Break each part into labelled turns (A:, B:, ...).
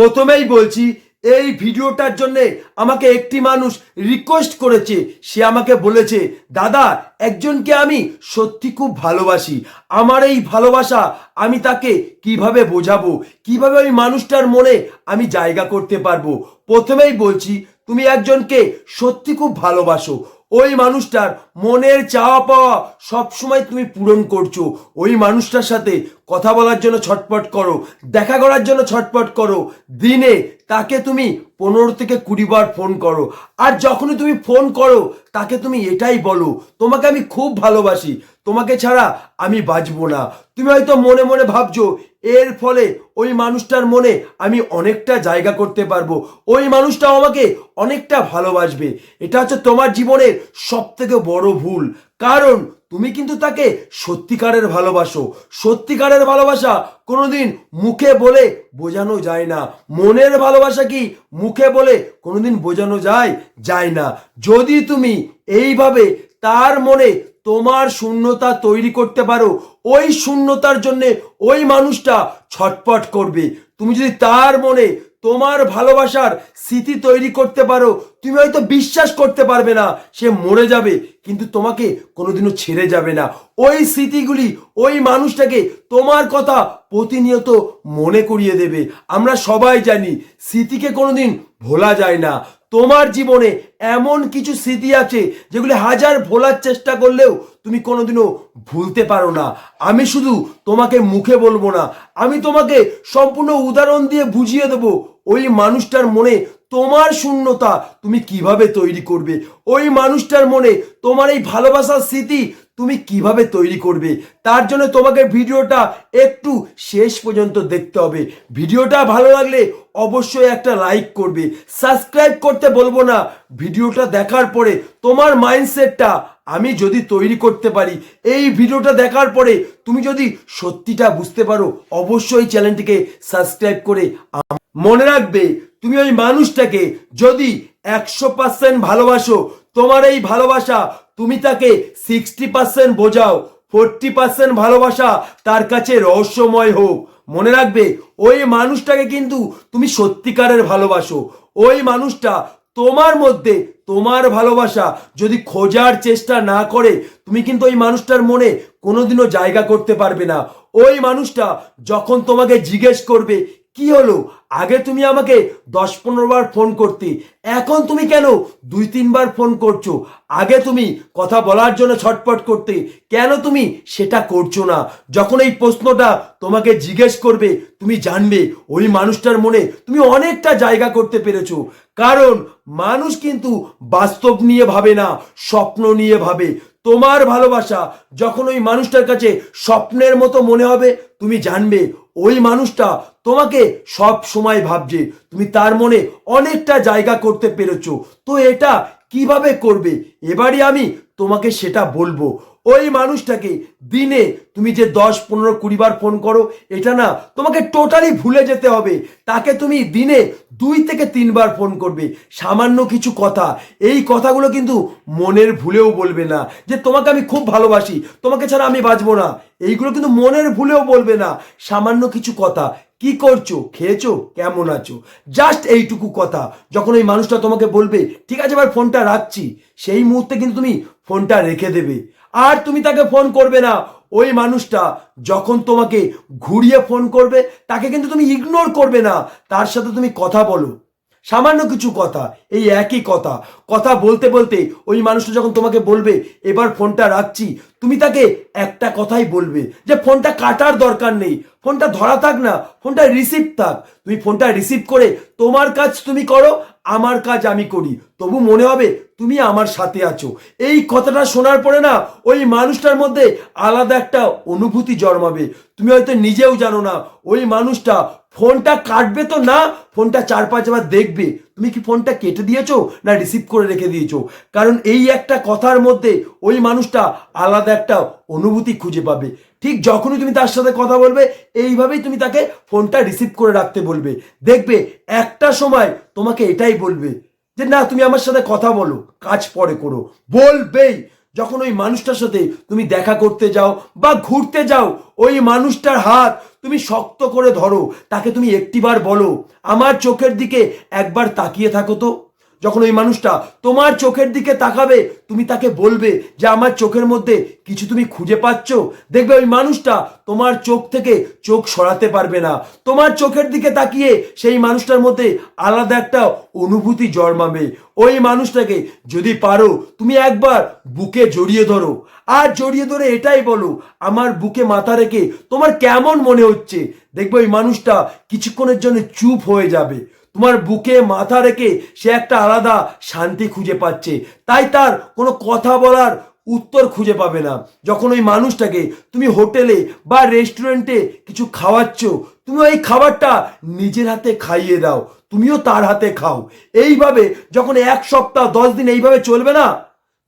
A: প্রথমেই বলছি, এই ভিডিওটার জন্য আমাকে একটি মানুষ রিকোয়েস্ট করেছে। সে আমাকে বলেছে, দাদা, একজনকে আমি সত্যি খুব ভালোবাসি। আমার এই ভালোবাসা আমি তাকে কীভাবে বোঝাবো? কীভাবে ওই মানুষটার মনে আমি জায়গা করতে পারব? প্রথমেই বলছি, তুমি একজনকে সত্যি খুব ভালোবাসো। ওই মানুষটার মনের চাওয়া পাওয়া সবসময় তুমি পূরণ করছ। ওই মানুষটার সাথে কথা বলার জন্য ছটপট করো, দেখা করার জন্য ছটপট করো। দিনে তাকে তুমি পনেরো থেকে কুড়ি বার ফোন করো। আর যখনই তুমি ফোন করো, তাকে তুমি এটাই বলো, তোমাকে আমি খুব ভালোবাসি। তোমাকে ছাড়া আমি বাঁচবো না। তুমি হয়তো মনে মনে ভাবছ এর ফলে ওই মানুষটার মনে আমি অনেকটা জায়গা করতে পারব। ওই মানুষটাও আমাকে অনেকটা ভালোবাসবে। এটা হচ্ছে তোমার জীবনের সব থেকে বড় ভুল। কারণ তুমি কিন্তু তাকে সত্যিকারের ভালোবাসো। সত্যিকারের ভালোবাসা কোনোদিন মুখে বলে বোঝানো যায় না। মনের ভালোবাসা কি মুখে বলে কোনোদিন বোঝানো যায় যায় না। যদি তুমি এইভাবে তার মনে তোমার শূন্যতা তৈরি করতে পারো। ওই শূন্যতার জন্যে ওই মানুষটা ছটপট করবে। তুমি যদি তার মনে তোমার ভালোবাসার স্মৃতি তৈরি করতে পারো, তুমি হয়তো বিশ্বাস করতে পারবে না, সে মরে যাবে। কিন্তু তোমাকে কোনোদিনও ছেড়ে যাবে না। ওই স্মৃতিগুলি ওই মানুষটাকে তোমার কথা প্রতিনিয়ত মনে করিয়ে দেবে। আমরা সবাই জানি স্মৃতিকে কোনোদিন ভোলা যায় না। তোমার জীবনে এমন কিছু স্মৃতি আছে যেগুলি হাজার ভোলার চেষ্টা করলেও তুমি কোনোদিনও ভুলতে পারো না। আমি শুধু তোমাকে মুখে বলব না, আমি তোমাকে সম্পূর্ণ উদাহরণ দিয়ে বুঝিয়ে দেবো। ওই মানুষটার মনে তোমার শূন্যতা তুমি কীভাবে তৈরি করবে? ওই মানুষটার মনে তোমার এই ভালোবাসার স্মৃতি তুমি কীভাবে তৈরি করবে? তার জন্য তোমাকে ভিডিওটা একটু শেষ পর্যন্ত দেখতে হবে। ভিডিওটা ভালো লাগলে অবশ্যই একটা লাইক করবে। সাবস্ক্রাইব করতে বলব না। ভিডিওটা দেখার পরে তোমার মাইন্ডসেটটা আমি যদি তৈরি করতে পারি, এই ভিডিওটা দেখার পরে তুমি যদি সত্যিটা বুঝতে পারো, অবশ্যই চ্যানেলটিকে সাবস্ক্রাইব করে মনে রাখবে তুমি ওই মানুষটাকে যদি একশো পার্সেন্ট ভালোবাসো, তোমার এই ভালোবাসা, তুমি তাকে সিক্সটি পার্সেন্ট বোঝাও ফোরটি পার্সেন্ট ভালোবাসা তার কাছে রহস্যময় হোক। মনে রাখবে, ওই মানুষটাকে কিন্তু তুমি সত্যিকারের ভালোবাসো। ওই মানুষটা তোমার মধ্যে তোমার ভালোবাসা যদি খোঁজার চেষ্টা না করে, তুমি কিন্তু ওই মানুষটার মনে কোনোদিনও জায়গা করতে পারবে না। ওই মানুষটা যখন তোমাকে জিজ্ঞেস করবে কি হলো? আগে তুমি আমাকে দশ পনেরো বার ফোন করতে, এখন তুমি কেন দুই তিনবার ফোন করছ? আগে তুমি কথা বলার জন্য ছটপট করতে, কেন তুমি সেটা করছ না? যখন এই প্রশ্নটা তোমাকে জিজ্ঞেস করবে, তুমি জানবে, ওই মানুষটার মনে তুমি অনেকটা জায়গা করতে পেরেছ। কারণ মানুষ কিন্তু বাস্তব নিয়ে ভাবে না, স্বপ্ন নিয়ে ভাবে। তোমার ভালোবাসা যখন ওই মানুষটার কাছে স্বপ্নের মতো মনে হবে, তুমি জানবে ওই মানুষটা তোমাকে সব সময় ভাবছে, তুমি তার মনে অনেকটা জায়গা করতে পেরেছ। তো এটা কীভাবে করবে? এবারে আমি তোমাকে সেটা বলব। ওই মানুষটাকে দিনে তুমি যে দশ, পনেরো, কুড়ি বার ফোন করো, এটা না তোমাকে টোটালি ভুলে যেতে হবে। তাকে তুমি দিনে দুই থেকে তিনবার ফোন করবে। সামান্য কিছু কথা। এই কথাগুলো কিন্তু মনের ভুলেও বলবে না। যে তোমাকে আমি খুব ভালোবাসি, তোমাকে ছাড়া আমি বাঁচবো না। এইগুলো কিন্তু মনের ভুলেও বলবে না। সামান্য কিছু কথা। কি করছ? খেয়েছো? কেমন আছো? জাস্ট এইটুকু কথা। যখন ওই মানুষটা তোমাকে বলবে, ঠিক আছে, এবার ফোনটা রাখছি। সেই মুহূর্তে কিন্তু তুমি ফোনটা রেখে দেবে। আর তুমি তাকে ফোন করবে না। ওই মানুষটা যখন তোমাকে ঘুরিয়ে ফোন করবে, তাকে কিন্তু তুমি ইগনোর করবে না। তার সাথে তুমি কথা বলো। সামান্য কিছু কথা, এই একই কথা। কথা বলতে বলতে ওই মানুষটা যখন তোমাকে বলবে, এবার ফোনটা রাখছি, তুমি তাকে একটা কথাই বলবে যে, ফোনটা কাটার দরকার নেই। ফোনটা ধরা থাক না। ফোনটা রিসিভ থাক। তুমি ফোনটা রিসিভ করে তোমার কাজ তুমি করো আমার কাজ আমি করি। তবু মনে হবে তুমি আমার সাথে আছো। এই কথাটা শোনার পরে না, ওই মানুষটার মধ্যে আলাদা একটা অনুভূতি জন্মাবে। তুমি হয়তো নিজেও জানো না, ওই মানুষটা ফোনটা কাটবে তো না, ফোনটা চার পাঁচবার দেখবে। তুমি কি ফোনটা কেটে দিয়েছ না রিসিভ করে রেখে দিয়েছ? কারণ এই একটা কথার মধ্যে ওই মানুষটা আলাদা একটা অনুভূতি খুঁজে পাবে। ঠিক যখনই তুমি তার সাথে কথা বলবে, এইভাবেই তুমি তাকে ফোনটা রিসিভ করে রাখতে বলবে। দেখবে, একটা সময় তোমাকে এটাই বলবে যে, না, তুমি আমার সাথে কথা বলো, কাজ পরে করো। বলবেই। যখন ওই মানুষটার সাথে তুমি দেখা করতে যাও বা ঘুরতে যাও, ওই মানুষটার হাত তুমি শক্ত করে ধরো। তাকে তুমি একটিবার বলো, আমার চোখের দিকে একবার তাকিয়ে থাকো তো। যখন ওই মানুষটা তোমার চোখের দিকে তাকাবে, তুমি তাকে বলবে যে, আমার চোখের মধ্যে কিছু তুমি খুঁজে পাচ্ছ? দেখবে ওই মানুষটা তোমার চোখ থেকে চোখ সরাতে পারবে না। তোমার চোখের দিকে তাকিয়ে সেই মানুষটার মধ্যে আলাদা একটা অনুভূতি জন্মাবে। ওই মানুষটাকে যদি পারো, তুমি একবার বুকে জড়িয়ে ধরো। আর জড়িয়ে ধরে এটাই বলো, আমার বুকে মাথা রেখে তোমার কেমন মনে হচ্ছে? দেখবে ওই মানুষটা কিছুক্ষণের জন্য চুপ হয়ে যাবে। তোমার বুকে মাথা রেখে সে একটা আলাদা শান্তি খুঁজে পাচ্ছে। তাই তার কোনো কথা বলার উত্তর খুঁজে পাবে না। যখন ওই মানুষটাকে তুমি হোটেলে বা রেস্টুরেন্টে কিছু খাওয়াচ্ছ, তুমি ওই খাবারটা নিজের হাতে খাইয়ে দাও, তুমিও তার হাতে খাও। এইভাবে যখন এক সপ্তাহ, দশ দিন এইভাবে চলবে না,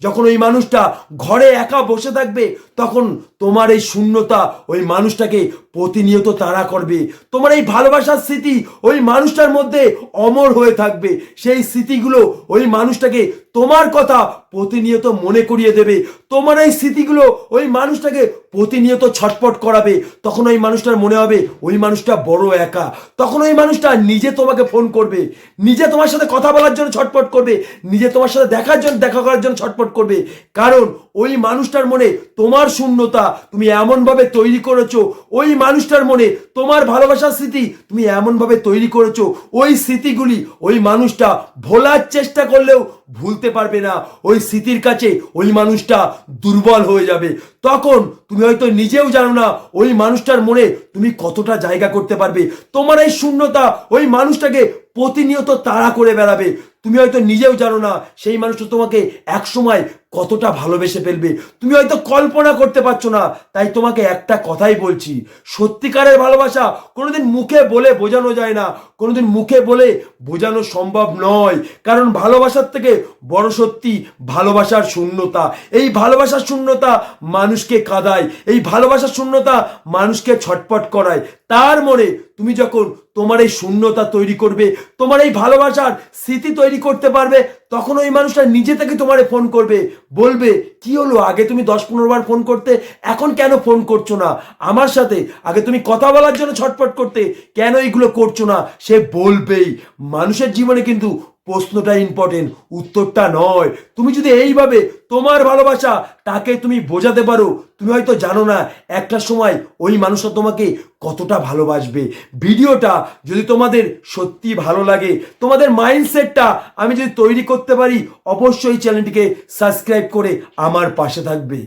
A: যখন ওই মানুষটা ঘরে একা বসে থাকবে, তখন তোমার এই শূন্যতা ওই মানুষটাকে প্রতিনিয়ত তাড়া করবে। তোমার এই ভালোবাসার স্মৃতি ওই মানুষটার মধ্যে অমর হয়ে থাকবে। সেই স্মৃতিগুলো ওই মানুষটাকে তোমার কথা প্রতিনিয়ত মনে করিয়ে দেবে। তোমার এই স্মৃতিগুলো ওই মানুষটাকে প্রতিনিয়ত ছটপট করাবে। তখন ওই মানুষটার মনে হবে, ওই মানুষটা বড় একা। তখন ওই মানুষটা নিজে তোমাকে ফোন করবে। নিজে তোমার সাথে কথা বলার জন্য ছটপট করবে। নিজে তোমার সাথে দেখার জন্য, দেখা করার জন্য ছটপট করবে। কারণ ওই মানুষটার মনে তোমার শূন্যতা তুমি এমনভাবে তৈরি করেছ, ওই মানুষটার মনে তোমার ভালোবাসার স্মৃতি তুমি এমনভাবে তৈরি করেছ, ওই স্মৃতিগুলি ওই মানুষটা ভোলার চেষ্টা করলেও ভুলতে পারবে না। ওই স্মৃতির কাছে ওই মানুষটা দুর্বল হয়ে যাবে। তখন তুমি হয়তো নিজেও জানো না ওই মানুষটার মনে তুমি কতটা জায়গা করতে পারবে। তোমার এই শূন্যতা ওই মানুষটাকে প্রতিনিয়ত তাড়া করে বেড়াবে। তুমি হয়তো নিজেও জানো না সেই মানুষটা তোমাকে এক সময় কতটা ভালোবেসে ফেলবে। তুমি হয়তো কল্পনা করতে পারছ না, তাই তোমাকে একটা কথাই বলছি। সত্যিকারের ভালোবাসা কোনোদিন মুখে বলে বোঝানো যায় না। কোনোদিন মুখে বলে বোঝানো সম্ভব নয়। কারণ ভালোবাসার থেকে বড় সত্যি ভালোবাসার শূন্যতা। এই ভালোবাসার শূন্যতা মানুষকে কাঁদায়, এই ভালোবাসার শূন্যতা মানুষকে ছটপট করায়। তার মনে তুমি যখন তোমার এই শূন্যতা তৈরি করবে, তোমার এই ভালোবাসার স্মৃতি তৈরি করতে পারবে, তখন ওই মানুষটা নিজে থেকে তোমারে ফোন করবে, বলবে, কি হলো? আগে তুমি দশ পনেরো বার ফোন করতে, এখন কেন ফোন করছ না? আমার সাথে আগে তুমি কথা বলার জন্য ছটপট করতে, কেন এইগুলো করছ না? সে বলবেই। মানুষের জীবনে কিন্তু প্রশ্নটা ইম্পর্টেন্ট উত্তরটা নয়। তুমি যদি এইভাবে তোমার ভালোবাসা তাকে তুমি বোঝাতে পারো, তুমি হয়তো জানো না একটা সময় ওই মানুষটা তোমাকে কতটা ভালোবাসবে। ভিডিওটা যদি তোমাদের সত্যি ভালো লাগে, তোমাদের মাইন্ডসেটটা আমি যদি তৈরি করতে পারি, অবশ্যই চ্যানেলটিকে সাবস্ক্রাইব করে আমার পাশে থাকবে।